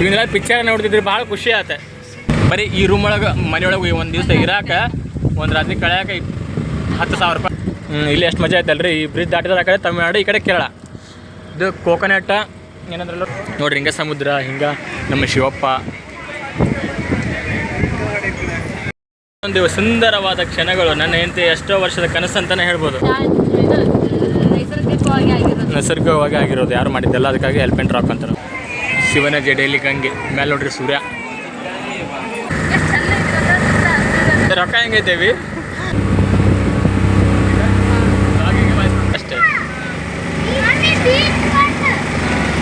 ಇವನ್ನೆಲ್ಲ ಪಿಕ್ಚರ್ ನೋಡ್ತಿದ್ರೆ ಭಾಳ ಖುಷಿ ಆತ ಬರೀ ಈ ರೂಮ್ ಒಳಗೆ ಮನೆಯೊಳಗೆ ಒಂದು ದಿವಸ ಇರಾಕ ಒಂದು ರಾತ್ರಿ ಕಳೆಯಕ್ಕೆ ಹತ್ತು ಸಾವಿರ ರೂಪಾಯಿ. ಇಲ್ಲಿ ಎಷ್ಟು ಮಜಾ ಐತಲ್ರಿ ಈ ಬ್ರಿಡ್ಜ್ ದಾಟಿದ್ರೆ ಆ ಕಡೆ ತಮಿಳ್ನಾಡು ಈ ಕಡೆ ಕೇರಳ. ಇದು ಕೋಕೋನಟ್ ಏನಂದ್ರಲ್ಲ? ನೋಡ್ರಿ ಹಿಂಗೆ ಸಮುದ್ರ ಹಿಂಗೆ ನಮ್ಮ ಶಿವಪ್ಪ. ಒಂದು ಸುಂದರವಾದ ಕ್ಷಣಗಳು. ನನ್ನ ಹೆಂಡತಿ ಎಷ್ಟೋ ವರ್ಷದ ಕನಸು ಅಂತಾನೆ ಹೇಳ್ಬೋದು. ನೈಸರ್ಗಿಕವಾಗಿ ಆಗಿರೋದು. ಯಾರು ಮಾಡಿದ್ದಲ್ಲ ಅದಕ್ಕಾಗಿ ಹೆಲ್ಪ್ ಆ್ಯಂಡ್ ರಾಕ್ ಅಂತಾರೆ. ಶಿವನ ಜಡೆಯಲ್ಲಿ ಗಂಗೆ. ಮೇಲೆ ನೋಡ್ರಿ ಸೂರ್ಯ. ರೊಕ್ಕ ಹೆಂಗೈತೇವಿ? ಅಷ್ಟೇ.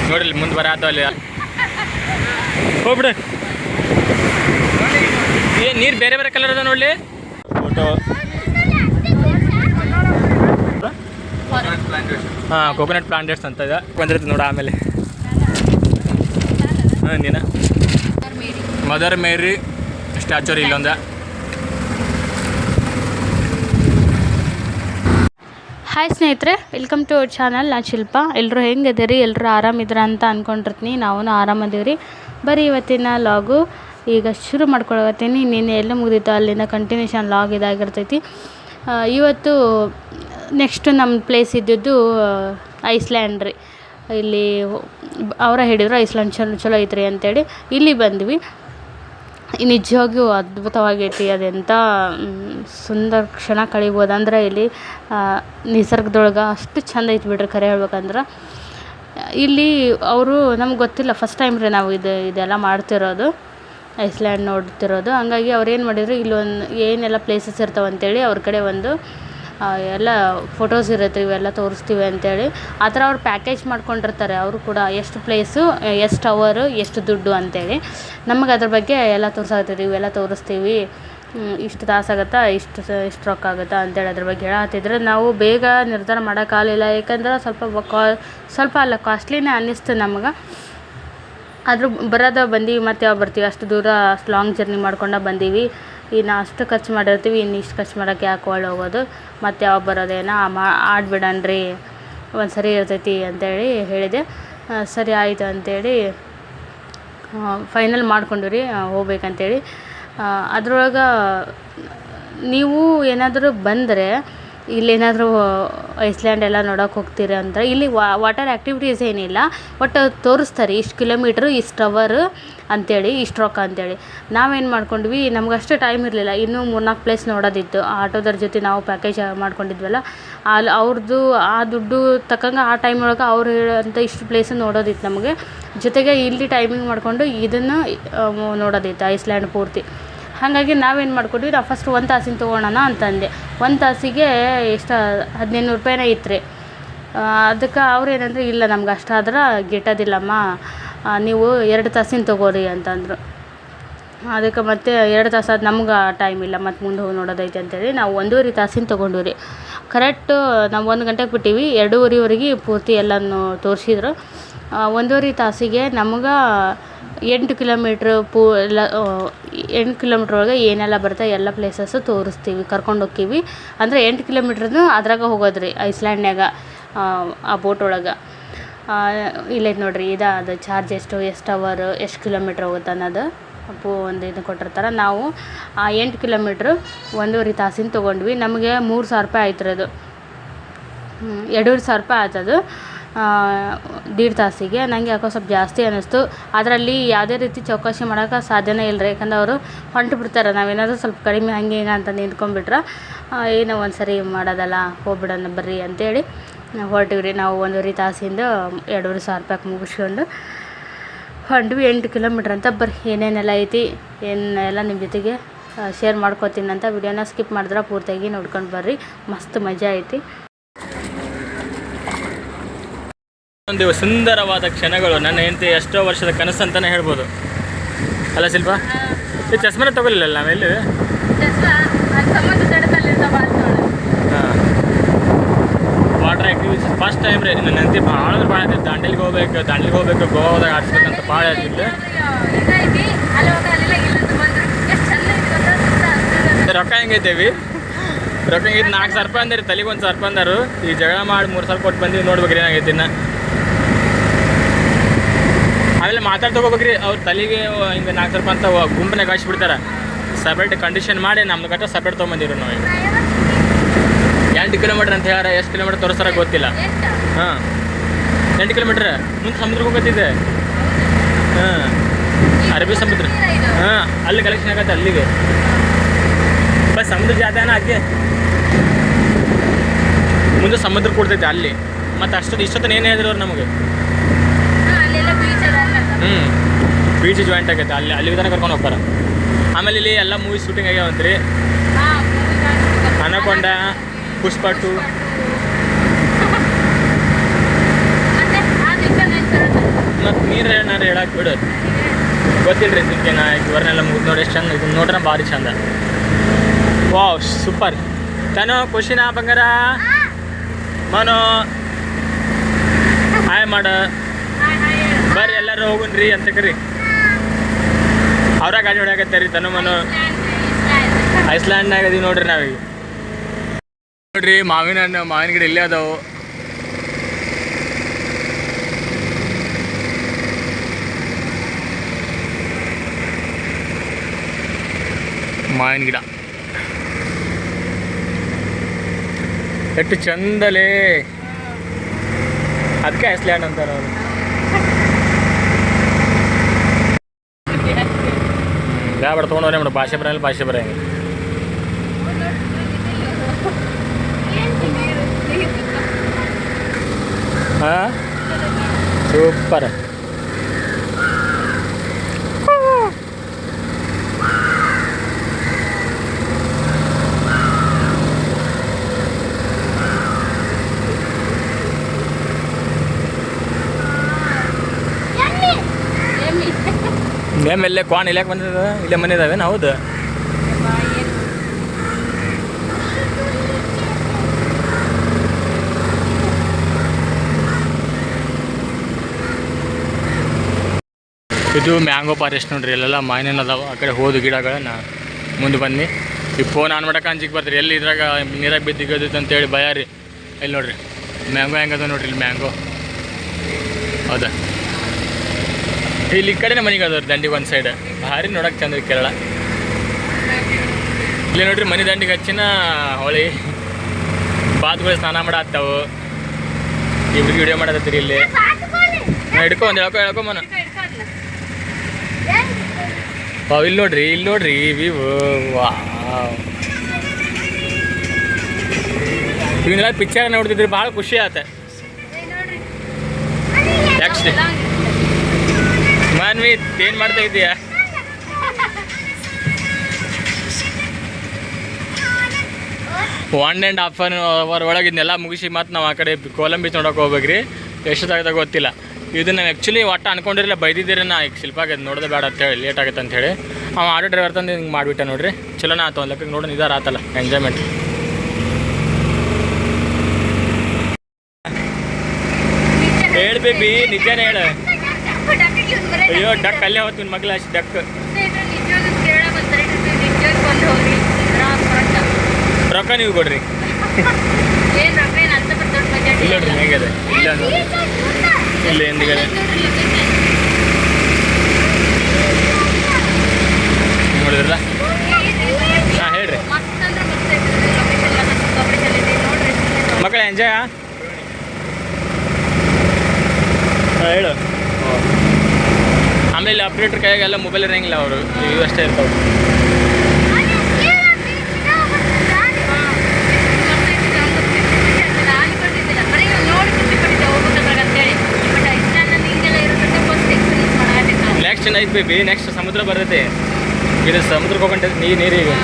ನೋಡ್ರಿ ಮುಂದೆ ಬರಾತ ಅಲ್ಲಿ ಹೋಗ್ಬಿಡು. ಏ ನೀರು ಬೇರೆ ಬೇರೆ ಕಲರ್ ಅದ ನೋಡ್ಲಿ. ಫೋಟೋ ಹಾಂ ಕೋಕೋನಟ್ ಪ್ಲಾಂಟೇಟ್ಸ್ ಅಂತ ಇದೆ. ಬಂದಿರ್ತೀವಿ ನೋಡ ಆಮೇಲೆ. ಮದರ್ ಮೇರಿ ಸ್ಟ್ಯಾಚುರಿ ಇಲ್ಲೊಂದ. ಹಾಯ್ ಸ್ನೇಹಿತರೆ ವೆಲ್ಕಮ್ ಟು ಅವರ್ ಚಾನಲ್ ನಾನು ಶಿಲ್ಪ. ಎಲ್ಲರೂ ಹೆಂಗಿದ್ದೀರಿ? ಎಲ್ಲರೂ ಆರಾಮಿದ್ರ ಅಂತ ಅಂದ್ಕೊಂಡಿರ್ತೀನಿ ನಾವು ಆರಾಮದೀವಿ ಬರೀ ಇವತ್ತಿನ ಲಾಗು ಈಗ ಶುರು ಮಾಡ್ಕೊಳಕತ್ತೀನಿ. ನಿನ್ನೆ ಎಲ್ಲ ಮುಗಿದಿತ್ತು ಅಲ್ಲಿಂದ ಕಂಟಿನ್ಯೂಷನ್ ಲಾಗ್ ಇದಾಗಿರ್ತೈತಿ. ಇವತ್ತು ನೆಕ್ಸ್ಟ್ ನಮ್ಮ ಪ್ಲೇಸ್ ಇದ್ದಿದ್ದು ಐಸ್ಲ್ಯಾಂಡ್ ರೀ. ಇಲ್ಲಿ ಅವರ ಹೇಳಿದ್ರು ಐಸ್ಲ್ಯಾಂಡ್ ಚಲೋ ಚಲೋ ಐತ್ರಿ ಅಂತೇಳಿ. ಇಲ್ಲಿ ಬಂದ್ವಿ. ನಿಜವಾಗಿಯೂ ಅದ್ಭುತವಾಗೈತಿ ಅದೆಂಥ ಸುಂದರ ಕ್ಷಣ ಕಳಿಬೋದು. ಅಂದ್ರೆ ಇಲ್ಲಿ ನಿಸರ್ಗದೊಳಗೆ ಅಷ್ಟು ಚಂದ ಐತಿ ಬಿಡ್ರಿ ಖರೆ ಹೇಳ್ಬೇಕಂದ್ರೆ. ಇಲ್ಲಿ ಅವರು, ನಮ್ಗೆ ಗೊತ್ತಿಲ್ಲ ಫಸ್ಟ್ ಟೈಮ್ ರೀ ನಾವು ಇದು, ಇದೆಲ್ಲ ಮಾಡ್ತಿರೋದು ಐಸ್ಲ್ಯಾಂಡ್ ನೋಡ್ತಿರೋದು. ಹಂಗಾಗಿ ಅವ್ರು ಏನು ಮಾಡಿದ್ರು, ಇಲ್ಲೊಂದು ಏನೆಲ್ಲ ಪ್ಲೇಸಸ್ ಇರ್ತಾವೆ ಅಂತೇಳಿ ಅವ್ರ ಕಡೆ ಒಂದು ಎಲ್ಲ ಫೋಟೋಸ್ ಇರುತ್ತೆ, ಇವೆಲ್ಲ ತೋರಿಸ್ತೀವಿ ಅಂತೇಳಿ. ಆ ಥರ ಅವ್ರು ಪ್ಯಾಕೇಜ್ ಮಾಡ್ಕೊಂಡಿರ್ತಾರೆ, ಅವರು ಕೂಡ ಎಷ್ಟು ಪ್ಲೇಸು ಎಷ್ಟು ಅವರು ಎಷ್ಟು ದುಡ್ಡು ಅಂತೇಳಿ. ನಮಗೆ ಅದ್ರ ಬಗ್ಗೆ ಎಲ್ಲ ತೋರ್ಸಾಕತ್ತೈತಿ ಇವೆಲ್ಲ ತೋರಿಸ್ತೀವಿ. ಇಷ್ಟು ಇಷ್ಟು ಆಗುತ್ತಾ, ಇಷ್ಟು ಸ, ಇಷ್ಟು ರೊಕ್ಕ ಆಗುತ್ತಾ ಅಂತೇಳಿ ಅದ್ರ ಬಗ್ಗೆ ಹೇಳತ್ತಿದ್ರೆ ನಾವು ಬೇಗ ನಿರ್ಧಾರ ಮಾಡೋಕ್ಕಾಗಲಿಲ್ಲ ಯಾಕಂದ್ರೆ ಸ್ವಲ್ಪ ಕಾ, ಸ್ವಲ್ಪ ಅಲ್ಲ ಕಾಸ್ಟ್ಲಿನೇ ಅನ್ನಿಸ್ತು ನಮಗೆ. ಆದರೂ ಬರೋದ ಬಂದೀವಿ, ಮತ್ತೆ ಯಾವಾಗ ಬರ್ತೀವಿ. ಅಷ್ಟು ದೂರ, ಅಷ್ಟು ಲಾಂಗ್ ಜರ್ನಿ ಮಾಡ್ಕೊಂಡು ಬಂದೀವಿ. ಇನ್ನು ಅಷ್ಟು ಖರ್ಚು ಮಾಡಿರ್ತೀವಿ, ಇನ್ನು ಇಷ್ಟು ಖರ್ಚು ಮಾಡೋಕ್ಕೆ ಯಾಕೆ ಒಳ್ಳೆ ಹೋಗೋದು? ಮತ್ತೆ ಯಾವಾಗ ಬರೋದೇನೋ ಮಾ ಆಡ್ಬಿಡಣ್ರಿ ಒಂದು ಸರಿ ಇರ್ತೈತಿ ಅಂತೇಳಿ ಹೇಳಿದೆ. ಸರಿ ಆಯಿತು ಅಂತೇಳಿ ಫೈನಲ್ ಮಾಡ್ಕೊಂಡ್ವಿ ರೀ ಹೋಗ್ಬೇಕಂತೇಳಿ. ಅದ್ರೊಳಗೆ ನೀವು ಏನಾದರೂ ಬಂದರೆ ಇಲ್ಲೇನಾದರೂ ಐಸ್ಲ್ಯಾಂಡ್ ಎಲ್ಲ ನೋಡೋಕೆ ಹೋಗ್ತೀರ ಅಂದರೆ ಇಲ್ಲಿ ವಾಟರ್ ಆ್ಯಕ್ಟಿವಿಟೀಸ್ ಏನಿಲ್ಲ ಒಟ್ಟು ತೋರಿಸ್ತಾರೆ ಇಷ್ಟು ಕಿಲೋಮೀಟ್ರ್ ಇಷ್ಟು ಅವರ್ ಅಂತೇಳಿ, ಇಷ್ಟು ರೊಕ್ಕ ಅಂತೇಳಿ. ನಾವೇನು ಮಾಡ್ಕೊಂಡ್ವಿ ನಮ್ಗೆ ಅಷ್ಟು ಟೈಮ್ ಇರಲಿಲ್ಲ. ಇನ್ನೂ ಮೂರ್ನಾಲ್ಕು ಪ್ಲೇಸ್ ನೋಡೋದಿತ್ತು. ಆಟೋದವ್ರ ಜೊತೆ ನಾವು ಪ್ಯಾಕೇಜ್ ಮಾಡ್ಕೊಂಡಿದ್ವಲ್ಲ, ಅಲ್ಲಿ ಅವ್ರದ್ದು ಆ ದುಡ್ಡು ತಕ್ಕಂಗೆ ಆ ಟೈಮ್ ಒಳಗೆ ಅವ್ರು ಹೇಳೋಂಥ ಇಷ್ಟು ಪ್ಲೇಸ್ ನೋಡೋದಿತ್ತು ನಮಗೆ. ಜೊತೆಗೆ ಇಲ್ಲಿ ಟೈಮಿಂಗ್ ಮಾಡಿಕೊಂಡು ಇದನ್ನು ನೋಡೋದಿತ್ತು ಐಸ್ಲ್ಯಾಂಡ್ ಪೂರ್ತಿ. ಹಾಗಾಗಿ ನಾವೇನು ಮಾಡ್ಕೊಂಡ್ವಿ, ನಾವು ಫಸ್ಟ್ ಒಂದು ತಾಸಿನ ತೊಗೊಳೋಣ ಅಂತಂದೆ. ಒಂದು ತಾಸಿಗೆ ಎಷ್ಟು ಹದಿನೈದು ನೂರು ರೂಪಾಯಿನೇ ಇತ್ತು ಅದಕ್ಕೆ ಅವ್ರು ಏನಂದ್ರೆ ಇಲ್ಲ ನಮ್ಗೆ ಅಷ್ಟಾದ್ರೆ ಗಿಟ್ಟೋದಿಲ್ಲಮ್ಮ. ನೀವು ಎರಡು ತಾಸಿನ ತೊಗೋರಿ ಅಂತಂದರು. ಅದಕ್ಕೆ ಮತ್ತೆ ಎರಡು ತಾಸು ಅದು ನಮ್ಗೆ ಟೈಮ್ ಇಲ್ಲ, ಮತ್ತು ಮುಂದೆ ಹೋಗಿ ನೋಡೋದೈತೆ ಅಂತೇಳಿ ನಾವು ಒಂದೂವರೆ ತಾಸಿನ ತೊಗೊಂಡ್ವಿ ರೀ ಕರೆಕ್ಟು ನಾವು ಒಂದು ಗಂಟೆಗೆ ಬಿಟ್ಟೀವಿ, ಎರಡೂವರೆವರೆಗೆ ಪೂರ್ತಿ ಎಲ್ಲನೂ ತೋರಿಸಿದ್ರು. ಒಂದೂವರೆ ತಾಸಿಗೆ ನಮ್ಗೆ ಎಂಟು ಕಿಲೋಮೀಟ್ರ್ ಪೂ ಎಲ್ಲ ಎಂಟು ಕಿಲೋಮೀಟ್ರ್ ಒಳಗೆ ಏನೆಲ್ಲ ಬರುತ್ತೆ ಎಲ್ಲ ಪ್ಲೇಸಸ್ಸು ತೋರಿಸ್ತೀವಿ ಕರ್ಕೊಂಡು ಹೋಕ್ಕೀವಿ ಅಂದರೆ ಎಂಟು ಕಿಲೋಮೀಟ್ರದ್ದು ಅದ್ರಾಗ ಹೋಗೋದು ರೀ ಐಸ್ಲ್ಯಾಂಡ್ನ್ಯಾಗ ಆ, ಆ ಬೋಟ್ ಒಳಗೆ. ಇಲ್ಲೈತೆ ನೋಡಿರಿ ಇದು ಅದು ಚಾರ್ಜ್ ಎಷ್ಟು ಎಷ್ಟು ಅವರ್ ಎಷ್ಟು ಕಿಲೋಮೀಟ್ರ್ ಹೋಗುತ್ತೆ ಅನ್ನೋದು. ಪೂ ಒಂದು ಇದು ಕೊಟ್ಟಿರ್ತಾರೆ. ನಾವು ಆ ಎಂಟು ಕಿಲೋಮೀಟ್ರ್ ಒಂದೂವರೆ ತಾಸಿನ ತೊಗೊಂಡ್ವಿ. ನಮಗೆ ಮೂರು ಸಾವಿರ ರೂಪಾಯಿ ಆಯ್ತು ರೀ ಅದು ಎರಡೂವರೆ ಸಾವಿರ ರೂಪಾಯಿ ಆಯ್ತದು. ದೀಡ್ ತಾಸಿಗೆ ನನಗೆ ಯಾಕೋ ಸ್ವಲ್ಪ ಜಾಸ್ತಿ ಅನ್ನಿಸ್ತು. ಅದರಲ್ಲಿ ಯಾವುದೇ ರೀತಿ ಚೌಕಾಸಿ ಮಾಡೋಕೆ ಸಾಧ್ಯನೇ ಇಲ್ಲ ರೀ ಯಾಕಂದ್ರೆ ಅವರು ಹೊಂಟು ಬಿಡ್ತಾರೆ. ನಾವೇನಾದರೂ ಸ್ವಲ್ಪ ಕಡಿಮೆ ಹಂಗೆ ಹಿಂಗೆ ಅಂತ ನಿಂತ್ಕೊಂಡ್ಬಿಟ್ರೆ ಏನೋ ಒಂದು ಸರಿ ಮಾಡೋದಲ್ಲ, ಹೋಗ್ಬಿಡೋಣ ಬರ್ರಿ ಅಂತೇಳಿ ನಾವು ಹೊರಟಿವಿ ರೀ ನಾವು ಒಂದೂವರೆ ತಾಸಿಂದ ಎರಡೂವರೆ ಸಾವಿರ ರೂಪಾಯಿ ಮುಗಿಸ್ಕೊಂಡು ಹೊಂಟ್ವಿ. ಎಂಟು ಕಿಲೋಮೀಟ್ರ್ ಅಂತ ಬರ್ರಿ. ಏನೇನೆಲ್ಲ ಐತಿ, ಏನೆಲ್ಲ ನಿಮ್ಮ ಜೊತೆಗೆ ಶೇರ್ ಮಾಡ್ಕೋತೀನಿ ಅಂತ ವಿಡಿಯೋನ ಸ್ಕಿಪ್ ಮಾಡಿದ್ರೆ ಪೂರ್ತಿಯಾಗಿ ನೋಡ್ಕೊಂಡು ಬರ್ರಿ. ಮಸ್ತ್ ಮಜಾ ಐತಿ. ಒಂದು ಸುಂದರವಾದ ಕ್ಷಣಗಳು. ನನ್ನ ಹೆಂಡತಿ ಎಷ್ಟೋ ವರ್ಷದ ಕನಸು ಅಂತಾನೆ ಹೇಳ್ಬೋದು. ಅಲ್ಲ ಶಿಲ್ಪ? ಈ ಚಸ್ಮನ ತಗೊಳ್ಳಿಲ್ಲ ನಾವೆಲ್ಲಿ? ವಾಟರ್ ಆ್ಯಕ್ಟಿವಿಟೀಸ್ ಫಸ್ಟ್ ಟೈಮ್ ರೀ ನನ್ನ ಹೆಂಡತಿ ಭಾಳ ಅಂದ್ರೆ ಭಾಳ ಆಯ್ತು ದಾಂಡೇಲಿಗೆ ಹೋಗ್ಬೇಕು ದಾಂಡೇಲಿಗೆ ಹೋಗ್ಬೇಕು ಗೋವಾದಾಗ ಆಡಿಸ್ಬೇಕಂತ ಭಾಳ ಆಯ್ತಿತ್ತು ರೊಕ್ಕ ಹೆಂಗೈತೇವಿ ರೊಕ್ಕ ಹೆಂಗೈತೆ? ನಾಲ್ಕು ಸಾವಿರ ರೂಪಾಯಿ ಅಂದ್ರಿ ತಲೆಗೆ ಒಂದು ಸಾವಿರ ರೂಪಾಯಿ ಅಂದರು. ಈ ಜಗಳ ಮಾಡಿ ಮೂರು ಸಾವಿರ ಕೊಟ್ಟು ಬಂದಿವಿ ನೋಡ್ಬೇಕು ಏನಾಗೈತಿ ಇನ್ನ. ಆಮೇಲೆ ಮಾತಾಡ್ತೋಗ್ಬೇಕ್ರಿ ಅವ್ರ ತಲೆಗೆ ಹಿಂಗೆ ನಾಲ್ಕು ಸಾವಿರ ರೂಪಾಯಿ ಅಂತ ಗುಂಪನೆ ಬಿಡ್ತಾರೆ ಸಪ್ರೇಟ್ ಕಂಡೀಷನ್ ಮಾಡಿ ನಮ್ದು ಗಟ್ಟ ಸಪ್ರೇಟ್ ತೊಗೊಂಬಂದಿರು ನಾವು ಈಗ. ಎಂಟು ಕಿಲೋಮೀಟ್ರ್ ಅಂತ ಹೇಳ ಎಷ್ಟು ಕಿಲೋಮೀಟ್ರ್ ತೋರಿಸ್ತಾರ ಗೊತ್ತಿಲ್ಲ. ಹಾಂ. ಎಂಟು ಕಿಲೋಮೀಟ್ರ್ ಮುಂದೆ ಸಮುದ್ರಕ್ಕೆ ಹೋಗತ್ತಿದೆ ಹಾಂ. ಅರಬ್ಬಿ ಸಮುದ್ರ. ಹಾಂ, ಅಲ್ಲಿ ಕಲೆಕ್ಷನ್ ಆಗತ್ತೆ ಅಲ್ಲಿಗೆ. ಬಸ್ ಸಮುದ್ರ ಜಾತನ ಅದೇ ಮುಂದೆ ಸಮುದ್ರ ಕೊಡ್ತೈತೆ ಅಲ್ಲಿ. ಮತ್ತು ಅಷ್ಟೊತ್ತು ಇಷ್ಟೊತ್ತು ಏನು ಹೇಳಿದ್ರು ಅವ್ರು ನಮಗೆ? ಹ್ಞೂ ಬೀಚ್ ಜಾಯಿಂಟ್ ಆಗೈತೆ. ಅಲ್ಲಿ ಅಲ್ಲಿ ವಿಧಾನ ಕರ್ಕೊಂಡು ಹೋಗ್ತಾರೆ. ಆಮೇಲೆ ಇಲ್ಲಿ ಎಲ್ಲ ಮೂವಿ ಶೂಟಿಂಗ್ ಆಗ್ಯಾವಂತ್ರಿ ಅನಕೊಂಡ ಪುಷ್ಪ ಟು ಮತ್ತು ನೀರು ಏನಾರು ಹೇಳಕ್ಕೆ ಬಿಡು. ಗೊತ್ತಿಲ್ರಿ ಇದಕ್ಕೆ ನಾ ಇವರನ್ನೆಲ್ಲ ಮುಗಿದು ನೋಡಿ ಎಷ್ಟು ಚಂದ ಇದು ನೋಡ್ರೆ ಭಾರಿ ಚಂದ. ವಾವ್ ಸೂಪರ್ ತನು, ಖುಷಿನಾ, ಬಂಗಾರ? ಮನೋ. ಹಾಯ್ ಮಾಡ. ಎಲ್ಲರೂ ಹೋಗುನ್ರಿ ಅಂತ ಕರಿ. ಅವ್ರ ಗಾಡಿ ಹೊಡ್ಯಾಕತ್ತಾರಿ ತನು ಮನು ಐಸ್ಲ್ಯಾಂಡ್ನಾಗ ಅದೀವಿ ನೋಡ್ರಿ ನಾವೀಗ. ನೋಡ್ರಿ, ಮಾವಿನ ಹಣ್ಣು, ಮಾವಿನ ಗಿಡ ಇಲ್ಲೇ ಅದಾವು. ಮಾವಿನ ಗಿಡ. ಎಷ್ಟು ಚಂದಲೇ. ಅದಕ್ಕೆ ಐಸ್ಲ್ಯಾಂಡ್ ಅಂತಾರೆ ಅವರು. ഞാൻ അവിടെ തോന്നുന്നു നമ്മുടെ ഭാഷ പറയാൻ ഭാഷ പറയാൻ. സൂപ്പർ. ಸೂಪರ್ ಎಲ್ ಎ, ಕ್ವಾನ್ ಇಲ್ಯಾಕೆ ಬಂದಿದ ಇಲ್ಲೇ ಮನೆ ಇದಾವೆ ಹೌದು. ಇದು ಮ್ಯಾಂಗೋ ಫಾರೆಸ್ಟ್ ನೋಡ್ರಿ ಇಲ್ಲೆಲ್ಲ ಮಾವಿನ ಅದಾವ. ಆ ಕಡೆ ಹೋದ ಗಿಡಗಳನ್ನ ಮುಂದೆ ಬನ್ನಿ. ಈ ಫೋನ್ ಆನ್ ಮಾಡಕ್ಕೆ ಅಂಜಿಗೆ ಬರ್ತೀರಿ. ಎಲ್ಲಿ ಇದ್ರಾಗ ನೀರಾಗ ಬಿದ್ದಿಗೋದಿತ್ತು ಅಂತೇಳಿ ಭಯ ರೀ ಇಲ್ಲಿ ನೋಡ್ರಿ. ಮ್ಯಾಂಗೋ ಹೆಂಗದ ನೋಡ್ರಿ ಇಲ್ಲಿ ಮ್ಯಾಂಗೋ? ಹೌದಾ? ಇಲ್ಲಿ ಈ ಕಡೆನೇ ಮನೆಗೆ ಅದಾವ್ರಿ ದಂಡಿಗೆ ಒಂದು ಸೈಡ್ ಭಾರಿ ನೋಡಕ್ಕೆ ಚಂದ ಕೇರಳ. ಇಲ್ಲಿ ನೋಡ್ರಿ ಮನೆ ದಂಡಿಗೆ ಹಚ್ಚಿನ ಹೊಳಿ. ಬಾತ್ಗಳು ಸ್ನಾನ ಮಾಡತ್ತಾವು. ಇಬ್ರಿಗೆ ವಿಡಿಯೋ ಮಾಡತ್ತೀರಿ ಇಲ್ಲಿ. ಹಿಡ್ಕೊ ಒಂದು ಹೇಳ್ಕೊ ಹೇಳ್ಕೊ ಮನ. ವಾವ್, ಇಲ್ಲಿ ನೋಡ್ರಿ ಇಲ್ಲಿ ನೋಡ್ರಿ ವಿವ್. ವಾ ಇವನ್ನೆಲ್ಲ ಪಿಕ್ಚರ್ ನೋಡ್ತಿದ್ರಿ ಭಾಳ ಖುಷಿ ಆತ. ನೆಕ್ಸ್ಟ್ ಮಾನ್ವಿ ಏನು ಮಾಡ್ತಾ ಇದೀಯಾ? One and half an hour ಒಳಗೆ ಇದನ್ನೆಲ್ಲ ಮುಗಿಸಿ ಮತ್ತು ನಾವು ಆ ಕಡೆ ಕೋಲಂ ಬೀಚ್ ನೋಡೋಕೆ ಹೋಗ್ಬೇಕ್ರಿ. ಎಷ್ಟೊತ್ತಾಗದ ಗೊತ್ತಿಲ್ಲ. ಇದನ್ನ ಆ್ಯಕ್ಚುಲಿ ಒಟ್ಟು ಅನ್ಕೊಂಡಿರಲಿಲ್ಲ, ಬೈದಿದ್ದೀರಿ ನಾ. ಈಗ ಅದು ನೋಡೋದು ಬೇಡ ಅಂತೇಳಿ ಲೇಟ್ ಆಗತ್ತೆ ಅಂತೇಳಿ ಅವ ಆಟೋ ಡ್ರೈವರ್ ತಂದು ಹಿಂಗೆ ಮಾಡಿಬಿಟ್ಟೆ ನೋಡಿರಿ. ಚಲೋನ ಆತು, ಒಂದು ಲೆಕ್ಕಕ್ಕೆ ನೋಡೋಣ ಇದಾರ ಆತಲ್ಲ ಎಂಜಾಯ್ಮೆಂಟ್ ಹೇಳು ಬೇಬಿ ನಿಜಾನೇ ಹೇಳು. ಅಯ್ಯೋ, ಡಕ್ ಅಲ್ಲೇ ಹೋಗ್ತು ನಿನ್ನ ಮಗ್ಲ, ಅಷ್ಟು ಡಕ್. ರೊಕ್ಕ ನೀವು ಕೊಡ್ರಿ. ಇಲ್ಲ ನೋಡ್ರಿ ಹೇಗಿದೆ ಇಲ್ಲ ಇಲ್ಲ ಹೇಳ್ರಿ. ಮಕ್ಕಳ ಎಂಜಾಯ ಹಾಂ ಹೇಳು ಆಮೇಲೆ ಅಪ್ಡೇಟ್ರ್ ಕೈಯಾಗೆಲ್ಲ ಮೊಬೈಲ್ ಇರಂಗಿಲ್ಲ ಅವರು ಇವು ಅಷ್ಟೇ ಇರ್ತಾವೆ ನೆಕ್ಸ್ಟ್ ಐತೆ ಬೇಬಿ ನೆಕ್ಸ್ಟ್ ಸಮುದ್ರ ಬರುತ್ತೆ ಇದು ಸಮುದ್ರಕ್ಕೆ ಹೋಗಂಟ ನೀರು ನೀರಿಗೆ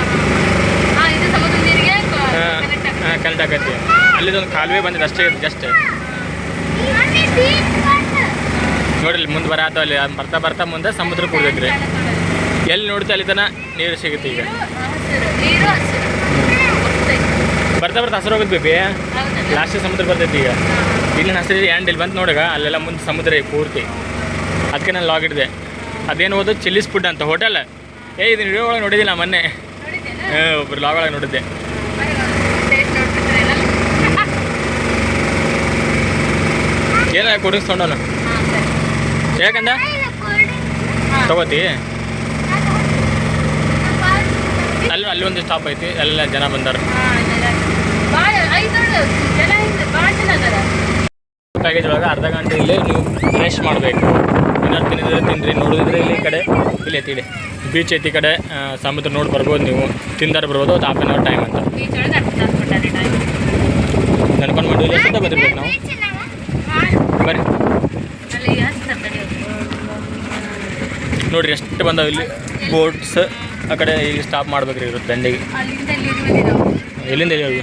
ಹಾಂ ಕನೆಕ್ಟ್ ಆಗತ್ತೆ ಅಲ್ಲಿದೊಂದು ಕಾಲುವೆ ಬಂದಿದೆ ಅಷ್ಟೇ ಜಸ್ಟ್ ನೋಡ್ರಿ ಮುಂದೆ ಬರತ್ತ ಅಲ್ಲಿ. ಬರ್ತಾ ಬರ್ತಾ ಮುಂದೆ ಸಮುದ್ರ ಕುಡ್ದೈತ್ರಿ. ಎಲ್ಲಿ ನೋಡ್ತಾ ಅಲ್ಲಿ ತನ ನೀರು ಸಿಗುತ್ತೆ ಈಗ. ಬರ್ತಾ ಬರ್ತಾ ಹಸಿರು ಹೋಗುತ್ತೆ ಬೇಬಿ. ಲಾಸ್ಟ್ ಸಮುದ್ರ ಬರ್ತೈತಿ ಈಗ. ಇಲ್ಲಿ ಹಸಿರು ಹ್ಯಾಂಡ್ ಇಲ್ಲಿ ಬಂತು ನೋಡಗ ಅಲ್ಲೆಲ್ಲ ಮುಂದೆ ಸಮುದ್ರ ಪೂರ್ತಿ. ಅದಕ್ಕೆ ನಾನು ಲಾಗ್ ಹಿಡಿದೆ ಅದೇನು ಓದೋದು ಚಿಲ್ಲಿಸ್ ಫುಡ್ ಅಂತ. ಹೋಟೆಲ್ ಏ ಇದನ್ನ ವಿಡಿಯೋ ಒಳಗೆ ನೋಡಿದ್ದಿಲ್ಲ ಮೊನ್ನೆ. ಒಬ್ಬರು ಹಾಂ ಒಬ್ರು ಲಾಗ್ ಒಳಗೆ ನೋಡಿದ್ದೆ. ಏನಾಗ ನೋಡ್ಬಿಟ್ರೇನಲ್ಲ ಏನ ಕೊಡಿಸ್ ತೊಗೊಂಡವನು ಹಾಂ ಸರಿ ಯಾಕಂದ. ತಗೋತಿ? ಅಲ್ಲಿ ಅಲ್ಲಿ ಒಂದು ಸ್ಟಾಪ್ ಐತಿ ಎಲ್ಲ ಜನ ಬಂದಾರ. ಪ್ಯಾಕೇಜ್ ಒಳಗೆ ಅರ್ಧ ಗಂಟೆ ಇಲ್ಲೇ ನೀವು ಫ್ರೆಶ್ ಮಾಡಬೇಕು. ಏನಾದ್ರು ತಿನ್ನಿದ್ರೆ ತಿಂದ್ರಿ ನೋಡಿದ್ರೆ ಇಲ್ಲಿ ಕಡೆ ಇಲ್ಲಿ ಐತಿ ಬೀಚ್ ಐತಿ ಈ ಕಡೆ ಸಮುದ್ರ ನೋಡಿ ಬರ್ಬೋದು ನೀವು. ತಿಂದಾರ ಬರ್ಬೋದು ಅದು ಹಾಫ್ ಆನ್ ಅವರ್ ಟೈಮ್ ಅಂತ. ನೆನ್ಕೊಂಡು ಮಾಡಿ ಎಷ್ಟೊತ್ತ ಬಂದಿರ್ಬೇಕು ನಾವು? ನೋಡ್ರಿ, ಎಷ್ಟು ಬಂದಾವ ಇಲ್ಲಿ? ಬೋಟ್ಸ್ ಆ ಕಡೆ ಇಲ್ಲಿ ಸ್ಟಾಪ್ ಮಾಡ್ಬೇಕ್ರಿ ಇರುತ್ತೆ ದಂಡೆಗೆ. ಎಲ್ಲಿಂದ ಎಲ್ಲಿ ಹೋಗಿ?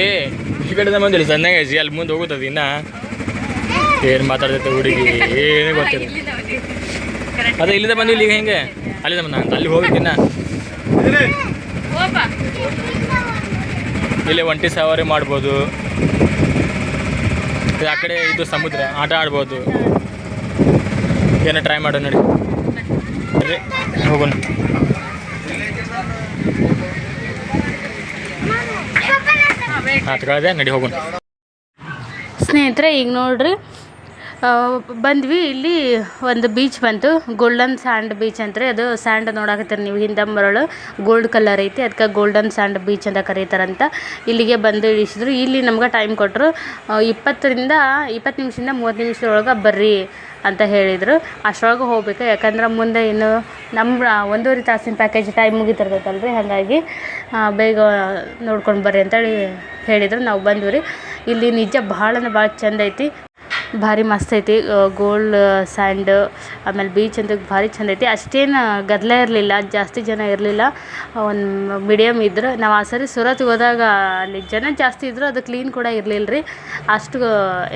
ಏ, ಈ ಕಡೆ ಬಂದಿಲ್ಲ ಸಣ್ಣಗೆ ಐತಿ ಅಲ್ಲಿ ಮುಂದೆ ಹೋಗುತ್ತದೆ ಇನ್ನ? ಏನು ಮಾತಾಡ್ತೈತೆ ಹುಡುಗಿ? ಏನೇ ಗೊತ್ತಿಲ್ಲ. ಅದೇ, ಇಲ್ಲಿಂದ ಬಂದು ಇಲ್ಲಿ ಹೆಂಗೆ? ಅಲ್ಲಿಂದ ಬಂದ? ಅಂತ ಅಲ್ಲಿ ಹೋಗಿದ್ದಿನ ಇಲ್ಲಿ ಒಂಟಿ ಸವಾರಿ ಮಾಡ್ಬೋದು. ಆ ಕಡೆ ಇದು ಸಮುದ್ರ, ಆಟ ಆಡ್ಬೋದು. ಏನೋ ಟ್ರೈ ಮಾಡು ನೋಡಿ. ಹೋಗೋಣ. ಆತಗಳದೆ ನಡಿ ಹೋಗೋಣ. ಸ್ನೇಹಿತರೆ, ಈಗ ನೋಡ್ರಿ ಬಂದ್ವಿ, ಇಲ್ಲಿ ಒಂದು ಬೀಚ್ ಬಂತು ಗೋಲ್ಡನ್ ಸ್ಯಾಂಡ್ ಬೀಚ್ ಅಂತಾರೆ. ಅದು ಸ್ಯಾಂಡ್ ನೋಡಕತ್ತೀರಿ ನೀವು ಹಿಂದೆ ಮರಳು ಗೋಲ್ಡ್ ಕಲರ್ ಐತಿ ಅದಕ್ಕೆ ಗೋಲ್ಡನ್ ಸ್ಯಾಂಡ್ ಬೀಚ್ ಅಂತ ಕರೀತಾರಂತ. ಇಲ್ಲಿಗೆ ಬಂದು ಇಳಿಸಿದ್ರು. ಇಲ್ಲಿ ನಮ್ಗೆ ಟೈಮ್ ಕೊಟ್ಟರು ಇಪ್ಪತ್ತರಿಂದ, ಇಪ್ಪತ್ತು ನಿಮಿಷದಿಂದ ಮೂವತ್ತು ನಿಮಿಷದೊಳಗೆ ಬರ್ರಿ. ಅಂತ ಹೇಳಿದರು. ಅಷ್ಟರೊಳಗೆ ಹೋಗ್ಬೇಕು. ಯಾಕಂದ್ರೆ ಮುಂದೆ ಇನ್ನು ನಮ್ಮ ಒಂದೂವರೆ ತಾಸಿನ ಪ್ಯಾಕೇಜ್ ಟೈಮ್ ಮುಗಿತಿರ್ತೈತಲ್ರಿ. ಹಾಗಾಗಿ ಬೇಗ ನೋಡ್ಕೊಂಡು ಬರ್ರಿ ಅಂತೇಳಿ ಹೇಳಿದರು. ನಾವು ಬಂದ್ವಿ ರೀ. ಇಲ್ಲಿ ನಿಜ ಭಾಳ ಅಂದ್ರೆ ಭಾಳ ಚಂದ ಐತಿ. ಭಾರಿ ಮಸ್ತ್ ಐತಿ. ಗೋಲ್ಡ್ ಸ್ಯಾಂಡ್ ಆಮೇಲೆ ಬೀಚ್ ಅಂತ ಭಾರಿ ಚಂದ ಐತಿ. ಅಷ್ಟೇನು ಗದ್ದಲ ಇರಲಿಲ್ಲ, ಜಾಸ್ತಿ ಜನ ಇರಲಿಲ್ಲ. ಒಂದು ಮೀಡಿಯಮ್ ಇದ್ರು. ನಾವು ಆ ಸರಿ ಸೂರತ್ಗೆ ಹೋದಾಗ ಅಲ್ಲಿ ಜನ ಜಾಸ್ತಿ ಇದ್ದರು ಅದು ಕ್ಲೀನ್ ಕೂಡ ಇರಲಿಲ್ಲ ರೀ ಅಷ್ಟು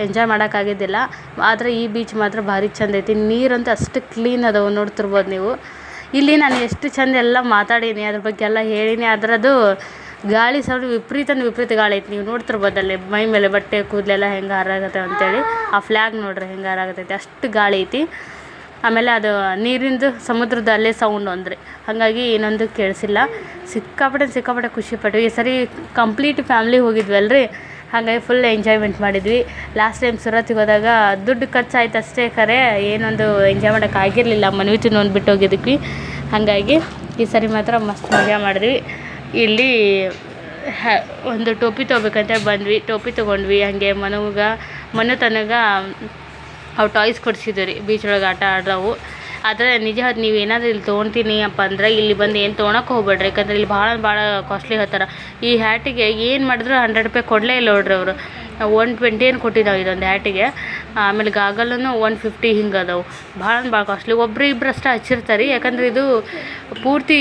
ಎಂಜಾಯ್ ಮಾಡೋಕ್ಕಾಗಿದ್ದಿಲ್ಲ ಆದರೆ ಈ ಬೀಚ್ ಮಾತ್ರ ಭಾರಿ ಚಂದ ಐತಿ. ನೀರಂತೂ ಅಷ್ಟು ಕ್ಲೀನ್ ಅದಾವೆ ನೋಡ್ತಿರ್ಬೋದು ನೀವು. ಇಲ್ಲಿ ನಾನು ಎಷ್ಟು ಚಂದ ಎಲ್ಲ ಮಾತಾಡೀನಿ, ಅದ್ರ ಬಗ್ಗೆ ಎಲ್ಲ ಹೇಳೀನಿ. ಅದರದ್ದು ಗಾಳಿ ಸೌಂಡ್ ವಿಪರೀತ ವಿಪರೀತ ಗಾಳಿ ಐತಿ. ನೀವು ನೋಡ್ತಿರ್ಬೋದಲ್ಲಿ ಮೈ ಮೇಲೆ ಬಟ್ಟೆ ಕೂದಲೆಲ್ಲ ಹೆಂಗೆ ಹಾರಾಗತ್ತೆ ಅಂತೇಳಿ ಆ ಫ್ಲ್ಯಾಗ್ ನೋಡ್ರಿ ಹೆಂಗೆ ಹಾರಾಗತೈತಿ ಅಷ್ಟು ಗಾಳಿ ಐತಿ. ಆಮೇಲೆ ಅದು ನೀರಿಂದು ಸಮುದ್ರದ ಅಲ್ಲೇ ಸೌಂಡ್ ಅಂದರೆ. ಹಾಗಾಗಿ ಏನೊಂದು ಕೇಳಿಸಿಲ್ಲ. ಸಿಕ್ಕಾಪಟ್ಟೆ ಸಿಕ್ಕಾಪಟ್ಟೆ ಖುಷಿ ಈ ಸರಿ ಕಂಪ್ಲೀಟ್ ಫ್ಯಾಮ್ಲಿ ಹೋಗಿದ್ವಲ್ರಿ. ಹಾಗಾಗಿ ಫುಲ್ ಎಂಜಾಯ್ಮೆಂಟ್ ಮಾಡಿದ್ವಿ. ಲಾಸ್ಟ್ ಟೈಮ್ ಸುರತ್ತಿಗೆ ಹೋದಾಗ ದುಡ್ಡು ಖರ್ಚಾಯ್ತು ಅಷ್ಟೇ ಖರೆ. ಏನೊಂದು ಎಂಜಾಯ್ ಮಾಡೋಕೆ ಆಗಿರಲಿಲ್ಲ. ಮನವಿ ತಿನ್ನೊಂದು ಬಿಟ್ಟು ಹೋಗಿದ್ದಕ್ಕೆ ಹಾಗಾಗಿ ಈ ಸರಿ ಮಾತ್ರ ಮಸ್ತ್ ಮಜಾ ಮಾಡಿದ್ವಿ. ಇಲ್ಲಿ ಹ, ಒಂದು ಟೋಪಿ ತೊಗೋಬೇಕಂತ ಬಂದ್ವಿ. ಟೋಪಿ ತೊಗೊಂಡ್ವಿ. ಹಾಗೆ ಮನುಗ ಮನು ತನಗ ಅವು ಟಾಯ್ಸ್ ಕೊಡ್ಸಿದ್ವಿ ರೀ ಬೀಚ್ ಒಳಗೆ ಆಟ ಆಡ್ರವು ಆದರೆ ನಿಜ ಅದು ನೀವು ಏನಾದರೂ ಇಲ್ಲಿ ತೊಗೊಳ್ತೀನಿ ಅಪ್ಪ ಅಂದ್ರೆ ಇಲ್ಲಿ ಬಂದು ಏನು ತೊಗೊಳಕ್ಕೆ ಹೋಗ್ಬೇಡ್ರಿ. ಯಾಕಂದ್ರೆ ಇಲ್ಲಿ ಭಾಳ ಭಾಳ ಕಾಸ್ಟ್ಲಿ ಹೇಳ್ತಾರೆ. ಈ ಹ್ಯಾಟಿಗೆ ಏನು ಮಾಡಿದ್ರು ಹಂಡ್ರೆಡ್ ರೂಪಾಯಿ ಕೊಡಲೇ ಇಲ್ಲ ನೋಡ್ರಿ ಅವರು. ಒನ್ ಟ್ವೆಂಟಿ ಏನು ಕೊಟ್ಟಿದ್ದಾವೆ ಇದೊಂದು ಹ್ಯಾಟಿಗೆ ಆಮೇಲೆ ಗಾಗಲೂ ಒನ್ ಫಿಫ್ಟಿ ಹಿಂಗೆ ಅದಾವೆ. ಭಾಳ ಭಾಳ ಕಾಸ್ಟ್ಲಿ ಒಬ್ರು ಇಬ್ರು ಅಷ್ಟೇ ಹಚ್ಚಿರ್ತಾರೆ. ಯಾಕಂದ್ರೆ ಇದು ಪೂರ್ತಿ